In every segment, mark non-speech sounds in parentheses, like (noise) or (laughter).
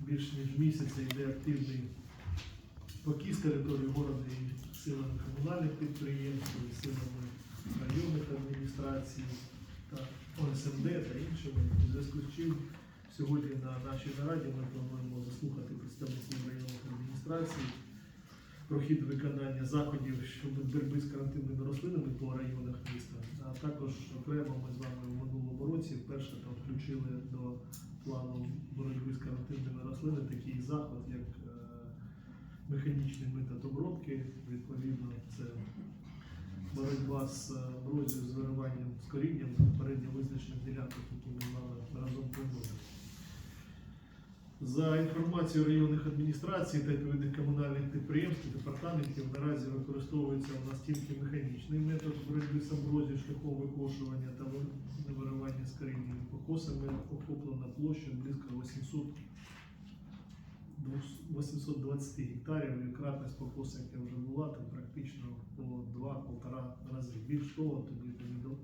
більш ніж місяця йде активний покіз території города і силами комунальних підприємств, і силами районних адміністрацій та ОСМД та іншими. У зв'язку з чим сьогодні на нашій нараді ми плануємо заслухати представників районних адміністрацій про хід виконання заходів щодо боротьби з карантинними рослинами по районах міста. А також окремо ми з вами в минулому році вперше там включили до плану боротьби з карантинними рослинами такий заход, як е, механічний метод обробки. Відповідно, це боротьба з е, аброзією, з вириванням з корінням попередньо визначених ділянках, які ми мали разом плануємо. За інформацією районних адміністрацій та відповідних комунальних підприємств департаментів наразі використовується у нас тільки механічний метод боротьби з амброзією шляхом викошування та виривання з коріння покосами охоплена площа близько 800 двус- 820 гектарів і кратність покоса, яка вже була, там практично по 2-1,5 рази. Більш того, тоді повідом,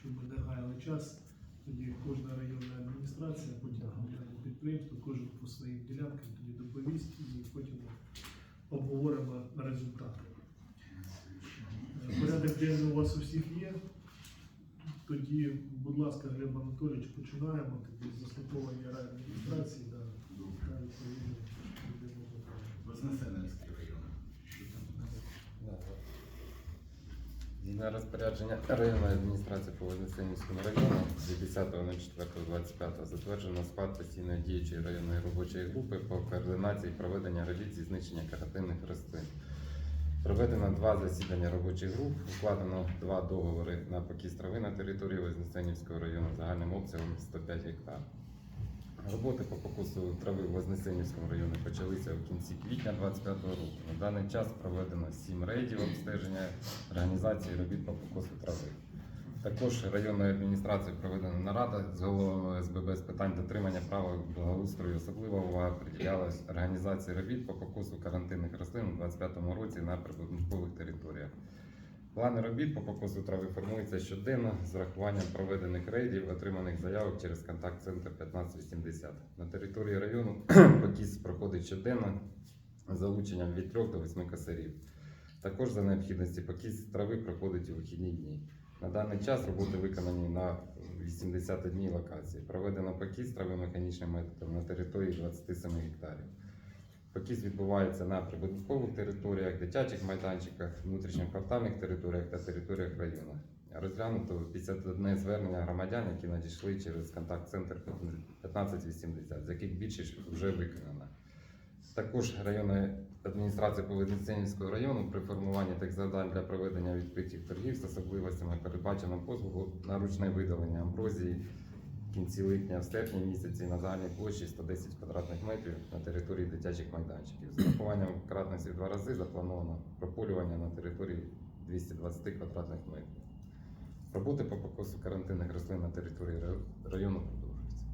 щоб ми не гаяли час, тоді кожна районна адміністрація, потім комунальне підприємство, кожен по своїм ділянкам тоді доповість і потім обговоримо результати. Порядок денний у вас у всіх є. Тоді, будь ласка, Глеб Анатолійович, починаємо тоді з заслуховування райадміністрації. Да, та відповідно будемо говорити. Вознесенський район. Що там у нас? Згідно розпорядження районної адміністрації по Вознесенівському району від 10.04.25 затверджено склад постійної діючої районної робочої групи по координації проведення робіт зі знищення карантинних рослин. Проведено два засідання робочих груп, укладено два договори на покіс трави на території Вознесенівського району загальним обсягом 105 гектар. Роботи по покусу трави в Вознесенівському районі почалися в кінці квітня 2025 року. На даний час проведено сім рейдів обстеження організації робіт по покосу трави. Також районною адміністрацією проведена нарада з головами СББ з питань дотримання права благоустрою. Особлива увага приділялась організації робіт по покосу карантинних рослин у 2025 році на прибудинкових територіях. Плани робіт по покосу трави формуються щоденно з врахуванням проведених рейдів, отриманих заявок через контакт-центр 1580. На території району (clears throat) покіс проходить щоденно з залученням від 3 до 8 косарів. Також за необхідності покіс трави проходить у вихідні дні. На даний час роботи виконані на 81 локації. Проведено покіс трави механічним методом на території 27 гектарів. Покіс відбувається на прибудинкових територіях, дитячих майданчиках, внутрішньоквартальних територіях та територіях району. Розглянуто 51 звернення громадян, які надійшли через контакт-центр 1580, з яких більшість вже виконана. Також районна адміністрація Поведенцянівського району при формуванні тих завдань для проведення відкритих торгів з особливостями передбачено послугу на ручне видалення амброзії в кінці липня, в серпні місяці на загальній площі 110 квадратних метрів на території дитячих майданчиків. З урахуванням кратності в два рази заплановано прополювання на території 220 квадратних метрів. Роботи по покосу карантинних рослин на території району продовжуються.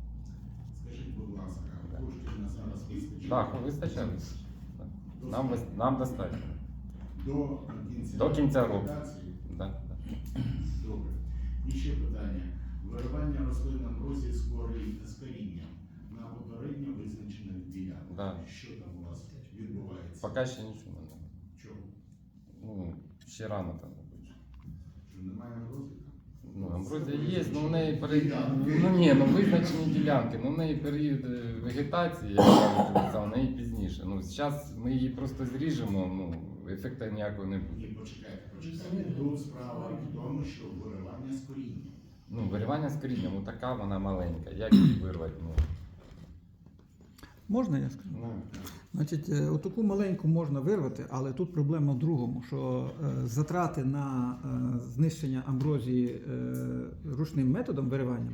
Скажіть, будь ласка, коштів на зараз? Так, ну, вистачає. вистачає. Нам, нам достатньо. До кінця, До кінця року. Да, да. Добре. І ще питання. Виривання рослин амброзії з корі- з корінням на попередньо визначених ділянках. Да. Що там у вас відбувається? Поки ще нічого не знаю. Чому? Ну, ще рано там робити. Що немає амброзії? Ну, амброзія є, ну в неї період. Ну ні, ну визначені ділянки, ну в неї період е, вегетації, як кажуть, це в неї пізніше. Ну, зараз ми її просто зріжемо, ну, ефекту ніякого не буде. Ні, почекайте, почекайте. Тут справа в тому, що виривання з корінням. Ну, виривання з корінням, ну така вона маленька. Як її вирвати? Ну, Можна я скажу? ну, Значить, е, отаку маленьку можна вирвати, але тут проблема в другому, що е, затрати на е, знищення амброзії е, ручним методом виривання,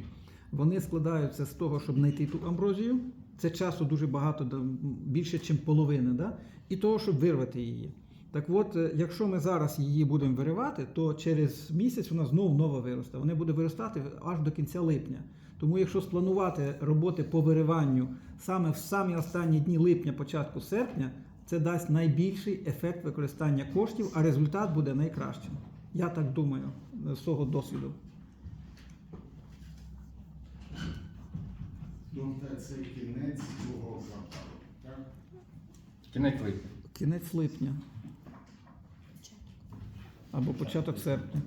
вони складаються з того, щоб знайти ту амброзію. Це часу дуже багато, да, більше, ніж половина, да? і того, щоб вирвати її. Так от, е, якщо ми зараз її будемо виривати, то через місяць вона знову нова виросте. Вони буде виростати аж до кінця липня. Тому, якщо спланувати роботи по вириванню саме в самі останні дні липня, початку серпня, це дасть найбільший ефект використання коштів, а результат буде найкращим. Я так думаю е, з свого досвіду. Це кінець другого кварталу. Кінець липня. Кінець липня або початок серпня.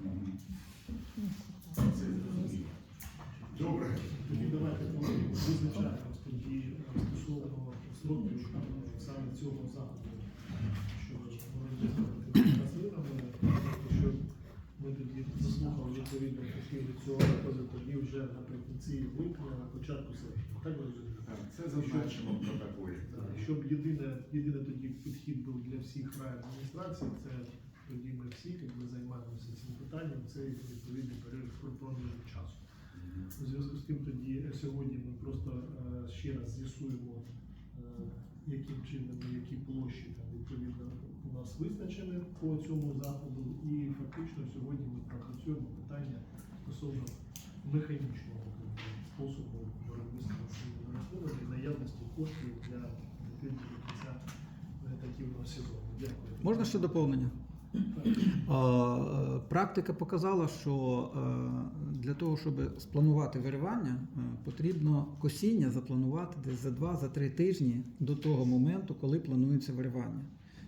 Добре. Тоді давайте ми визначаємось тоді стосовно сроків саме цього заходу, що боротьби з рослинами, що ми тоді заслухали відповідно похилі цього тоді вже наприкінці липня, на початку серпня. Так ви розумієте? Це зазначимо в протоколі. Щоб єдине, єдине тоді підхід був для всіх райадміністрацій, це тоді ми всі якби, займаємося цим питанням, це відповідний проміжок часу. У зв'язку з тим тоді е, сьогодні ми просто е, ще раз з'ясуємо, е, яким чином які площі там відповідно у нас визначені по цьому заходу. І фактично сьогодні ми пропрацюємо питання стосовно механічного способу корупційними і наявності коштів для відповідно до кінця вегетативного сезону. Дякую. Можна ще доповнення? Практика показала, що е, для того, щоб спланувати виривання, е, потрібно косіння запланувати десь за 2-3 тижні до того моменту, коли планується виривання.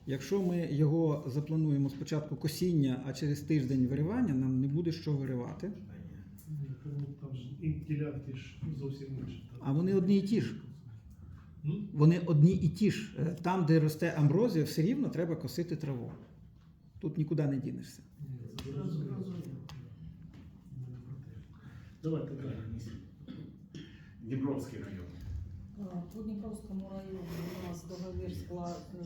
Якщо ми його заплануємо спочатку косіння, а через тиждень виривання, нам не буде що виривати. Там ж і ділянки ж зовсім інші. А вони одні і ті ж. Ну, Вони одні і ті ж. Е, Там, де росте амброзія, все рівно треба косити траву. Тут нікуди не дінешся. Давайте далі. Дніпровський район. По Дніпровському районі у нас договір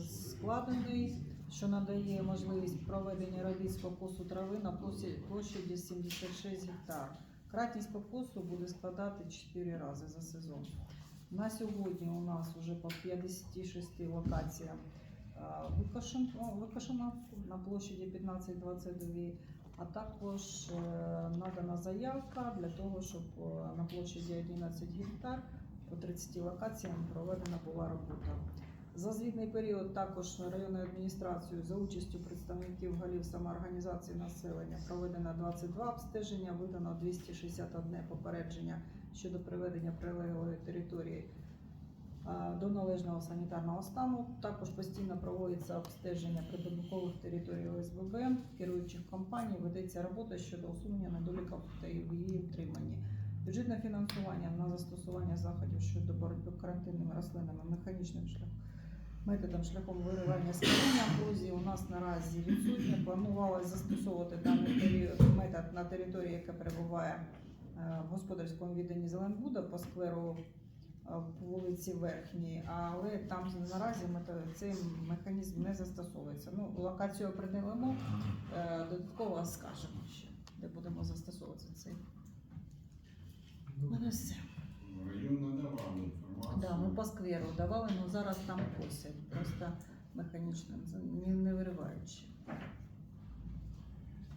складений, що надає можливість проведення робіт з покосу трави на площі- площаді 76 гектар. Кратність покосу буде складати 4 рази за сезон. На сьогодні у нас вже по 56 локаціям а, викошен- на площаді 15-22, а також е, надана заявка для того, щоб е, на площаді 11 гектар по 30 локаціям проведена була робота. За звітний період також районною адміністрацією за участю представників голів самоорганізації населення проведено 22 обстеження, видано 261 попередження щодо приведення прилеглої території до належного санітарного стану. Також постійно проводиться обстеження прибудинкових територій ОСББ, керуючих компаній, ведеться робота щодо усунення недоліків та її утриманні. Бюджетне фінансування на застосування заходів щодо боротьби карантинними рослинами механічним шляхом. Методом шляхом виривання скоріння амброзії у нас наразі відсутнє. Планувалось застосовувати даний метод на території, яка перебуває е, в господарському відданні Зеленбуда по скверу е, по вулиці Верхній, але там наразі цей механізм не застосовується. Ну, локацію определимо, е, додатково скажемо ще, де будемо застосовувати цей. ну, все. Район надавав інформацію. Да, ми по скверу давали, але зараз там косять, просто механічно, не, не вириваючи.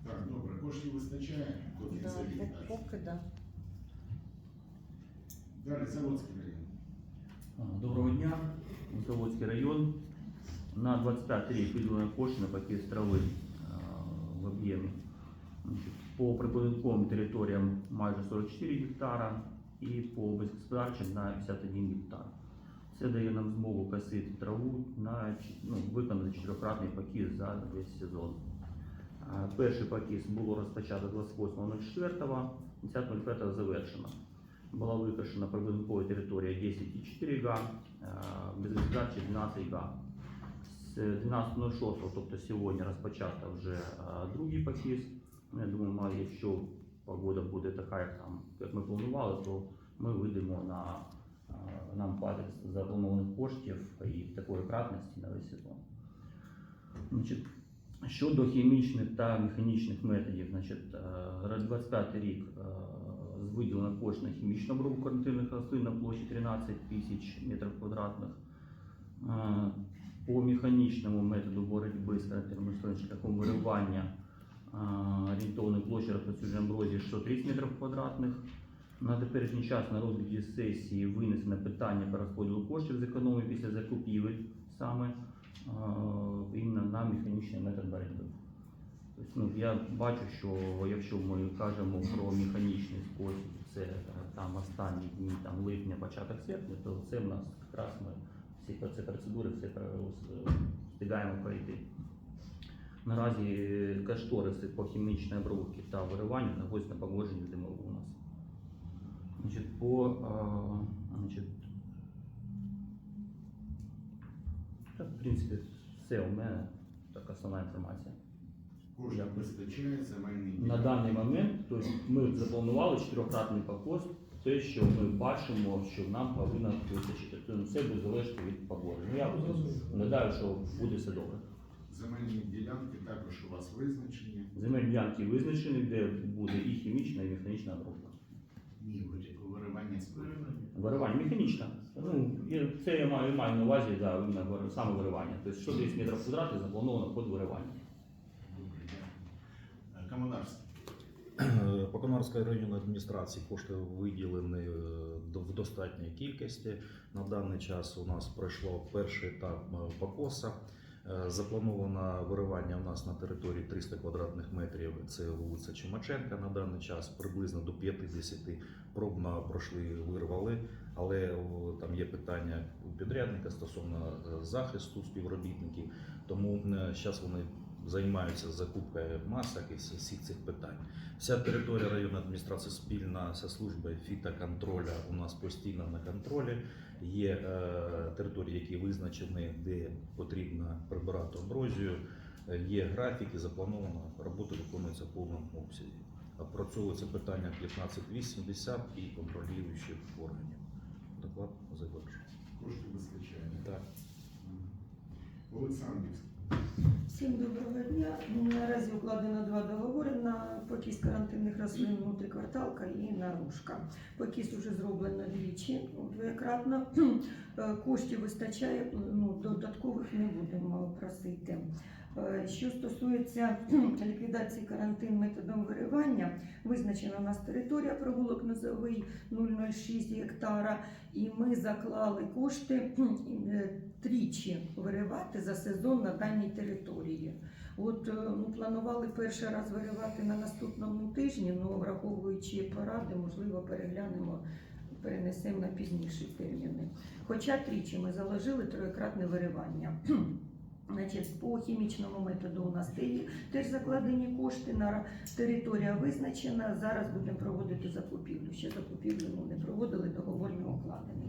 Так, добре, коштів вистачає до Да, літа. поки да. Далі Заводський район. Доброго дня, Заводський район. На 25 рік виділено кошти на покіс трави в об'ємі. По прибудинковим територіям майже 44 гектара і по безгосподарчим на 51 гектар. Це дає нам змогу косити траву на ну, виконати чотирикратний покіс за весь сезон. Перший покіс було розпочато 28.04, 10.05 завершено. Була викошена прибудинкова територія 10,4 га, е, безгосподарчі 12 га. З 12.06, тобто сьогодні розпочато вже е, другий покіс. Ну, Я думаю, якщо погода буде така, як там, як ми планували, то ми вийдемо на е, нам хватить запланованих коштів і такої кратності на весь сезон. Значить, Щодо хімічних та механічних методів, значить, е, 25 рік виділено кошти на хімічну обробку карантинних рослин на площі 13 тисяч метрів квадратних. Е, По механічному методу боротьби з карантинним рослин шляхом виривання е, орієнтовної площі розповсюдження амброзії 630 метрів квадратних. На теперішній час на розгляді сесії винесено питання про розподілу коштів з економії після закупівель саме е, іменно на механічний метод боротьби. Тобто, ну, я бачу, що якщо ми кажемо про механічний спосіб, це там останні дні там, липня, початок серпня, то це в нас якраз ми всі ці процедури все встигаємо пройти. Наразі кошториси по хімічній обробці та вириванню знаходяться на погодженні з у нас. Значить, по а, значить, так, в принципі, все у мене така основна інформація. Дякую. вистачає, земельний На даний момент тобто ми запланували чотирьохкратний покос, те, що ми бачимо, що нам повинно вистачити. Тобто все буде залежати від погоди. Ну, я гадаю, що буде все добре. Земельні ділянки також у вас визначені. Земельні ділянки визначені, де буде і хімічна, і механічна обробка. Ні, виривання скорів. Виривання механічна. Ну, і це я маю, маю на увазі да, саме виривання. Тобто 110 метрів квадратних заплановано під виривання. Е, По Конарської районної адміністрації кошти виділені е, в достатній кількості. На даний час у нас пройшло перший етап е, покоса. Е, Заплановано виривання у нас на території 300 квадратних метрів. Це вулиця Чумаченка на даний час. Приблизно до 50 пробно пройшли, вирвали. Але там є питання у підрядника стосовно захисту співробітників. Тому зараз вони займаються закупкою масок і всіх цих питань. Вся територія районної адміністрації спільна зі службою фітоконтролю у нас постійно на контролі. Є е, території, які визначені, де потрібно прибирати амброзію. Е, Є графіки, заплановано, робота виконується в повному обсязі. Опрацьовується питання 1580 і контролюючих органів. Доклад завершую. Коштів вистачає. Так. Олександрівський. Всім доброго дня. Наразі укладено два договори на покіс карантинних рослин внутрікварталка і наружка. Покіс вже зроблено двічі, двоєкратно. Е, Коштів вистачає, ну, додаткових не будемо просити. Е, Що стосується (clears throat) ліквідації карантин методом виривання, визначена у нас територія прогулок низовий 0,06 гектара, і ми заклали кошти (clears throat) е, тричі виривати за сезон на даній території. От е, ну, планували перший раз виривати на наступному тижні, але враховуючи поради, можливо, переглянемо, перенесемо на пізніші терміни. Хоча тричі ми заложили троєкратне виривання. (clears throat) Значить, по хімічному методу у нас теж закладені кошти на територія визначена. Зараз будемо проводити закупівлю. Ще закупівлю ми не проводили, договор не укладений.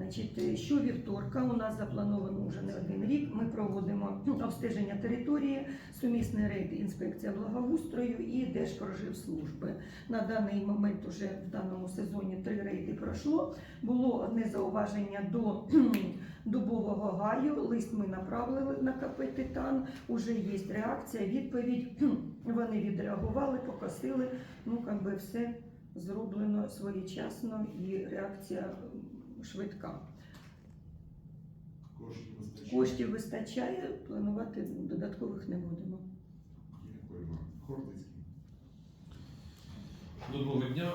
Значить, е, щовівторка у нас заплановано вже не один рік. Ми проводимо ну, обстеження території, сумісний рейд інспекція благоустрою і Держпроживслужби. На даний момент уже в даному сезоні три рейди пройшло. Було одне зауваження до (clears throat) дубового гаю. Лист ми направили на КП Титан. Уже є реакція, відповідь. (clears throat) Вони відреагували, покосили. Ну, як би все зроблено своєчасно і реакція швидка. Коштів вистачає. Коштів вистачає, планувати додаткових не будемо. Дякую вам. Хортицький. Доброго дня.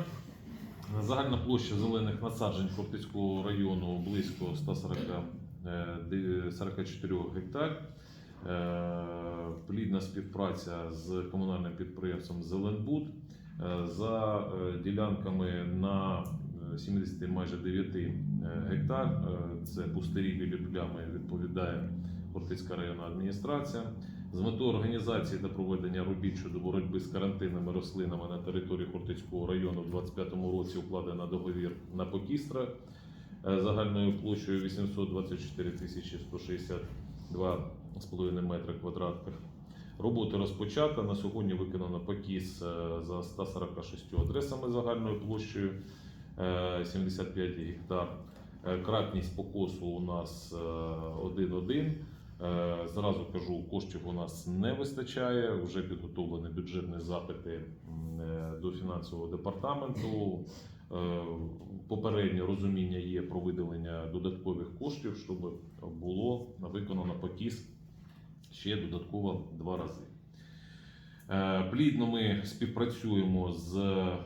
Загальна площа зелених насаджень Хортицького району близько 140, е, де- 44 гектар. Е, Плідна співпраця з комунальним підприємством Зеленбуд. Е, За ділянками на 70 майже 9 е, гектар. е, Це пустирі білі плями відповідає Хортицька районна адміністрація. З метою організації та проведення робіт щодо боротьби з карантинними рослинами на території Хортицького району в 2025 році укладено договір на Покістра е, загальною площею 824 тисячі 162,5 метри квадратних. Роботи розпочата. На сьогодні виконано покіс за 146 адресами загальною площею 75 гектар. Е, Кратність покосу у нас е, 1,1. Е, Зразу кажу, коштів у нас не вистачає. Вже підготовлені бюджетні запити е, до фінансового департаменту. Е, Попереднє розуміння є про виділення додаткових коштів, щоб було виконано покіс ще додатково два рази. Е, Плідно ми співпрацюємо з е,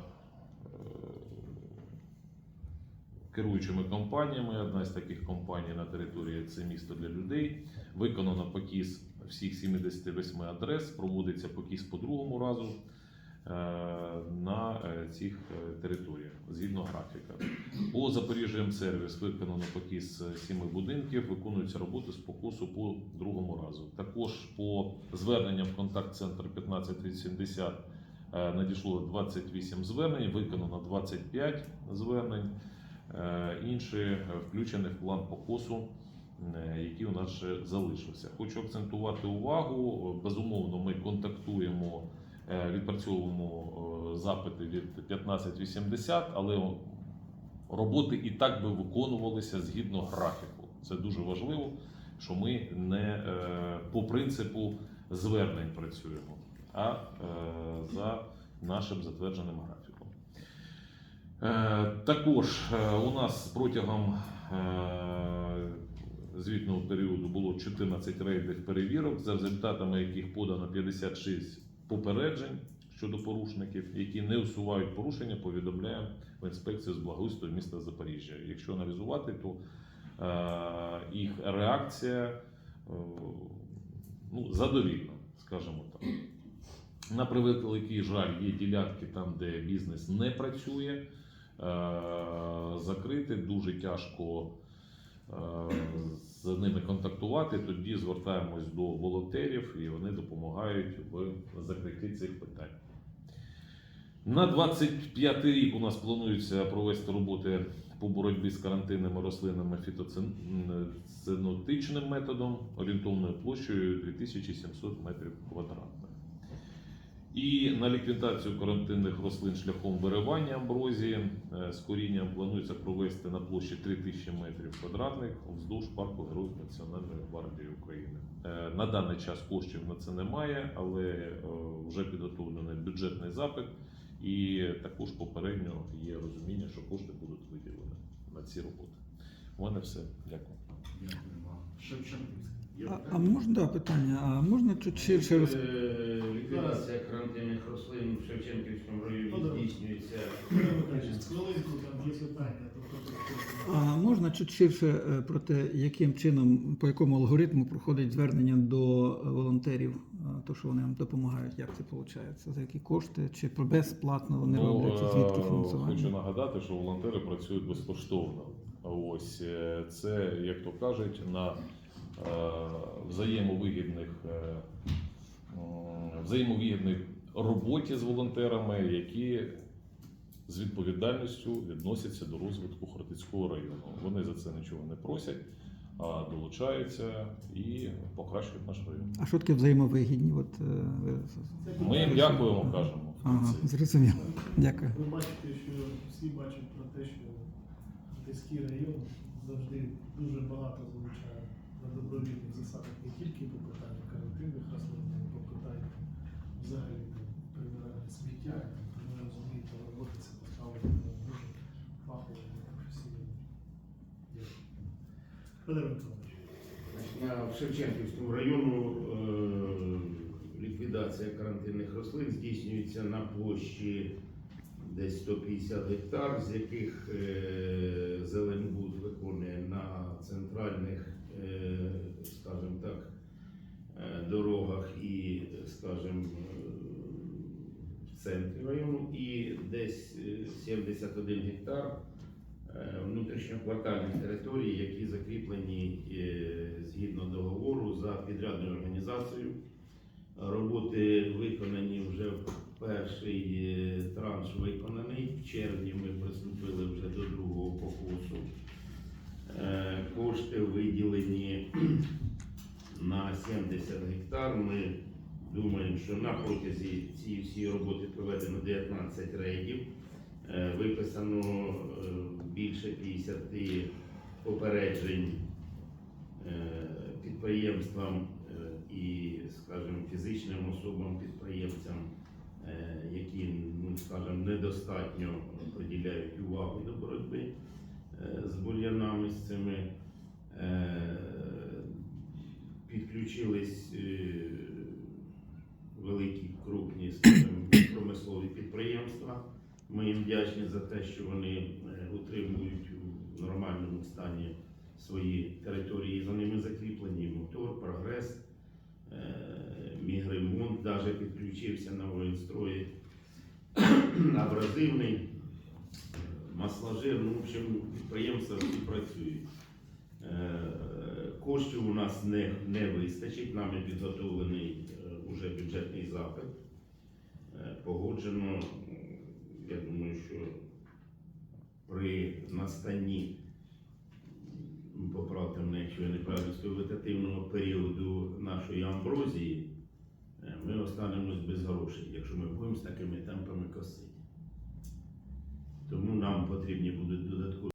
керуючими компаніями. Одна з таких компаній на території це місто для людей. Виконано покіс всіх 78 адрес, проводиться покіс по другому разу. на е, цих е, територіях згідно графіка. По Запоріжжям сервіс виконано покіс е, сіми будинків, виконуються роботи з покосу по другому разу. Також по зверненням в контакт-центр 1580 е, надійшло 28 звернень, виконано 25 звернень. Е, Інші е, включені в план покосу, е, який у нас ще залишився. Хочу акцентувати увагу. Безумовно, ми контактуємо, відпрацьовуємо запити від 1580, але роботи і так би виконувалися згідно графіку. Це дуже важливо, що ми не по принципу звернень працюємо, а за нашим затвердженим графіком. Е, Також е, у нас протягом е, звітного періоду було 14 рейдних перевірок, за результатами яких подано 56 попереджень щодо порушників, які не усувають порушення, повідомляємо в інспекцію з благоустрою міста Запоріжжя. Якщо аналізувати, то їх реакція ну, задовільна, скажімо так. На превеликий жаль, є ділянки там, де бізнес не працює. Е, Закрити дуже тяжко е, з ними контактувати. Тоді звертаємось до волонтерів і вони допомагають в закритті цих питань. На 25 рік у нас планується провести роботи по боротьбі з карантинними рослинами фітоцинотичним методом орієнтовною площею 2700 метрів квадратних. І на ліквідацію карантинних рослин шляхом виривання амброзії е, з корінням планується провести на площі 3000 метрів квадратних вздовж парку Героїв Національної гвардії України. Е, На даний час коштів на це немає, але е, вже підготовлений бюджетний запит, і також попередньо є розуміння, що кошти будуть виділені на ці роботи. У мене все. Дякую. Дякую вам. А, а можна да, питання? А можна чуть ширше роз... Е, Ліквідація карантинних рослин в Шевченківському районі Ну, здійснюється. Хвилинку там є питання. тобто, А можна чуть ширше е, про те, яким чином, по якому алгоритму проходить звернення до е, волонтерів, то що вони нам допомагають, як це виходить? За які кошти? Чи про безплатно вони роблять? Звідки е, фінансування? Хочу нагадати, що волонтери працюють безкоштовно. Ось е, це, як то кажуть, на е, взаємовигідних, е, взаємовигідних роботі з волонтерами, які з відповідальністю відносяться до розвитку Хортицького району. Вони за це нічого не просять, а долучаються і покращують наш район. А що таке взаємовигідні? От, е, ви- Ми їм дякуємо, кажемо. в Ага, зрозуміло. Дякую. Ви бачите, що всі бачать про те, що Одеський район завжди дуже багато залучає на добровільних засадах не тільки по питанню карантинних рослин, а й по питанню взагалі прибирання сміття. Ви розумієте, роботи це поставлено дуже фахово і професійно. Федор. В Шевченківському району е, ліквідація карантинних рослин здійснюється на площі десь 150 гектар, з яких е, Зеленбуд виконує на центральних, скажімо так, е, дорогах і, скажімо, е, в центрі району, і десь е, 71 гектар е, внутрішньоквартальних територій, які закріплені е, згідно договору за підрядною організацією. Роботи виконані вже перший е, транш виконаний. В червні ми приступили вже до другого покосу. Е, Кошти виділені на 70 гектар. Ми думаємо, що на протязі цієї всієї роботи проведено 19 рейдів. Е, Виписано е, більше 50 попереджень підприємствам і, скажімо, фізичним особам, підприємцям, е, які, ну, скажімо, недостатньо приділяють увагу до боротьби з бур'янами з цими. Е, Підключились е, великі крупні промислові підприємства. Ми їм вдячні за те, що вони е, утримують у нормальному стані свої території. За ними закріплені мотор, прогрес, е, мігремонт, навіть підключився на воєнстрої. (clears throat) абразивний, масложир, ну, в общем, підприємства всі працюють. Е, Коштів у нас не, не вистачить, нами підготовлений е, уже бюджетний запит. Е, Погоджено, я думаю, що при настанні, м, поправте мене, якщо я неправильно скажу, вегетативного періоду нашої амброзії, е, ми останемось без грошей, якщо ми будемо з такими темпами косити. Тому нам потрібні будуть додаткові.